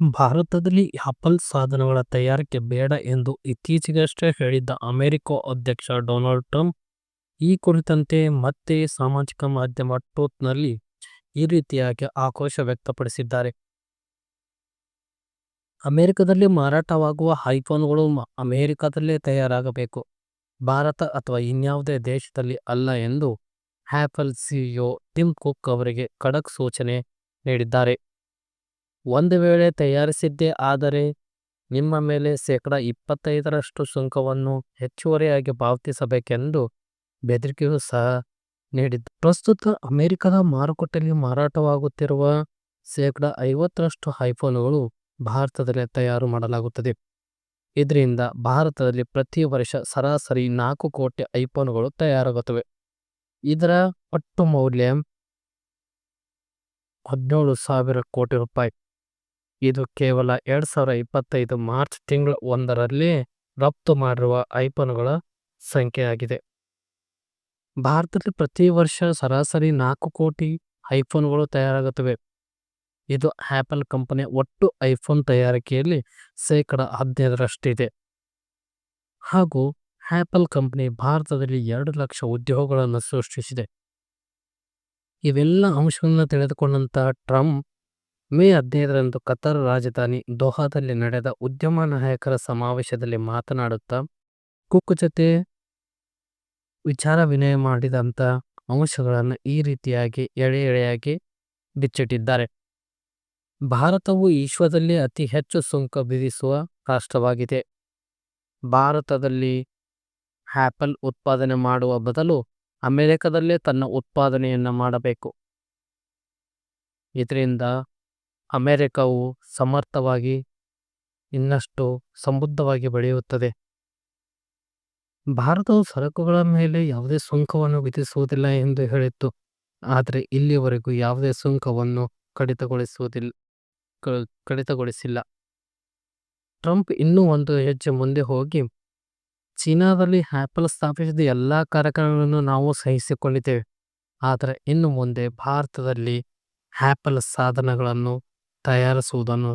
ಭಾರತದಲ್ಲಿ ಆಪಲ್ ಸಾಧನಗಳ ತಯಾರಿಕೆ ಬೇಡ ಎಂದು ಇತ್ತೀಚೆಗಷ್ಟೇ ಹೇಳಿದ್ದ ಅಮೆರಿಕ ಅಧ್ಯಕ್ಷ ಡೊನಾಲ್ಡ್ ಟ್ರಂಪ್ ಈ ಕುರಿತಂತೆ ಮತ್ತೆ ಸಾಮಾಜಿಕ ಮಾಧ್ಯಮ ಟ್ರೂತ್ನಲ್ಲಿ ಈ ರೀತಿಯಾಗಿ ಆಕ್ರೋಶ ವ್ಯಕ್ತಪಡಿಸಿದ್ದಾರೆ. ಅಮೆರಿಕದಲ್ಲಿ ಮಾರಾಟವಾಗುವ ಐಫೋನ್ಗಳು ಅಮೆರಿಕದಲ್ಲೇ ತಯಾರಾಗಬೇಕು, ಭಾರತ ಅಥವಾ ಇನ್ಯಾವುದೇ ದೇಶದಲ್ಲಿ ಅಲ್ಲ ಎಂದು ಆಪಲ್ ಸಿಇಒ ಟಿಮ್ ಕುಕ್ ಅವರಿಗೆ ಖಡಕ್ ಸೂಚನೆ ನೀಡಿದ್ದಾರೆ. ಒಂದು ವೇಳೆ ತಯಾರಿಸಿದ್ದೇ ಆದರೆ ನಿಮ್ಮ ಮೇಲೆ ಶೇಕಡ ಇಪ್ಪತ್ತೈದರಷ್ಟು ಸುಂಕವನ್ನು ಹೆಚ್ಚುವರಿಯಾಗಿ ಪಾವತಿಸಬೇಕೆಂದು ಬೆದರಿಕೆಯೂ ಸಹ ನೀಡಿದ್ದು ಪ್ರಸ್ತುತ ಅಮೆರಿಕದ ಮಾರುಕಟ್ಟೆಯಲ್ಲಿ ಮಾರಾಟವಾಗುತ್ತಿರುವ ಶೇಕಡ ಐವತ್ತರಷ್ಟು ಐಫೋನ್ಗಳು ಭಾರತದಲ್ಲಿ ತಯಾರು ಮಾಡಲಾಗುತ್ತದೆ. ಇದರಿಂದ ಭಾರತದಲ್ಲಿ ಪ್ರತಿ ವರ್ಷ ಸರಾಸರಿ ನಾಲ್ಕು ಕೋಟಿ ಐಫೋನ್ಗಳು ತಯಾರಾಗುತ್ತವೆ. ಇದರ ಒಟ್ಟು ಮೌಲ್ಯ ಹದಿನೇಳು ಸಾವಿರ ಕೋಟಿ ರೂಪಾಯಿ. ಇದು ಕೇವಲ ಎರಡ್ ಸಾವಿರದ ಇಪ್ಪತ್ತೈದು ಮಾರ್ಚ್ ತಿಂಗಳ ಒಂದರಲ್ಲಿ ರಫ್ತು ಮಾಡಿರುವ ಐಫೋನ್ಗಳ ಸಂಖ್ಯೆಯಾಗಿದೆ. ಭಾರತದಲ್ಲಿ ಪ್ರತಿ ವರ್ಷ ಸರಾಸರಿ ನಾಲ್ಕು ಕೋಟಿ ಐಫೋನ್ಗಳು ತಯಾರಾಗುತ್ತವೆ. ಇದು ಆ್ಯಪಲ್ ಕಂಪನಿಯ ಒಟ್ಟು ಐಫೋನ್ ತಯಾರಿಕೆಯಲ್ಲಿ ಶೇಕಡ ಹದಿನೈದರಷ್ಟಿದೆ. ಹಾಗೂ ಆ್ಯಪಲ್ ಕಂಪನಿ ಭಾರತದಲ್ಲಿ ಎರಡು ಲಕ್ಷ ಉದ್ಯೋಗಗಳನ್ನು ಸೃಷ್ಟಿಸಿದೆ. ಇವೆಲ್ಲ ಅಂಶಗಳನ್ನು ತಿಳಿದುಕೊಂಡಂತಹ ಟ್ರಂಪ್ ಮೇ ಹದಿನೈದರಂದು ಕತರ್ ರಾಜಧಾನಿ ದೋಹಾದಲ್ಲಿ ನಡೆದ ಉದ್ಯಮ ನಾಯಕರ ಸಮಾವೇಶದಲ್ಲಿ ಮಾತನಾಡುತ್ತಾ ಕುಕ್ ಜೊತೆ ವಿಚಾರ ವಿನಿಮಯ ಮಾಡಿದಂಥ ಅಂಶಗಳನ್ನು ಈ ರೀತಿಯಾಗಿ ಎಳೆ ಎಳೆಯಾಗಿ ಬಿಚ್ಚಿಟ್ಟಿದ್ದಾರೆ. ಭಾರತವು ವಿಶ್ವದಲ್ಲಿ ಅತಿ ಹೆಚ್ಚು ಸುಂಕ ವಿಧಿಸುವ ರಾಷ್ಟ್ರವಾಗಿದೆ. ಭಾರತದಲ್ಲಿ ಆಪಲ್ ಉತ್ಪಾದನೆ ಮಾಡುವ ಬದಲು ಅಮೆರಿಕದಲ್ಲೇ ತನ್ನ ಉತ್ಪಾದನೆಯನ್ನು ಮಾಡಬೇಕು. ಇದರಿಂದ ಅಮೆರಿಕವು ಸಮರ್ಥವಾಗಿ ಇನ್ನಷ್ಟು ಸಮೃದ್ಧವಾಗಿ ಬೆಳೆಯುತ್ತದೆ. ಭಾರತವು ಸರಕುಗಳ ಮೇಲೆ ಯಾವುದೇ ಸುಂಕವನ್ನು ವಿಧಿಸುವುದಿಲ್ಲ ಎಂದು ಹೇಳಿತ್ತು. ಆದರೆ ಇಲ್ಲಿಯವರೆಗೂ ಯಾವುದೇ ಸುಂಕವನ್ನು ಕಡಿತಗೊಳಿಸುವುದಿಲ್ಲ ಕಡಿತಗೊಳಿಸಿಲ್ಲ. ಟ್ರಂಪ್ ಇನ್ನೂ ಒಂದು ಹೆಜ್ಜೆ ಮುಂದೆ ಹೋಗಿ, ಚೀನಾದಲ್ಲಿ ಆ್ಯಪಲ್ ಸ್ಥಾಪಿಸಿದ ಎಲ್ಲಾ ಕಾರ್ಯಕ್ರಮಗಳನ್ನು ನಾವು ಸಹಿಸಿಕೊಂಡಿದ್ದೇವೆ. ಆದರೆ ಇನ್ನು ಮುಂದೆ ಭಾರತದಲ್ಲಿ ಆ್ಯಪಲ್ ಸಾಧನಗಳನ್ನು తయారు సూదను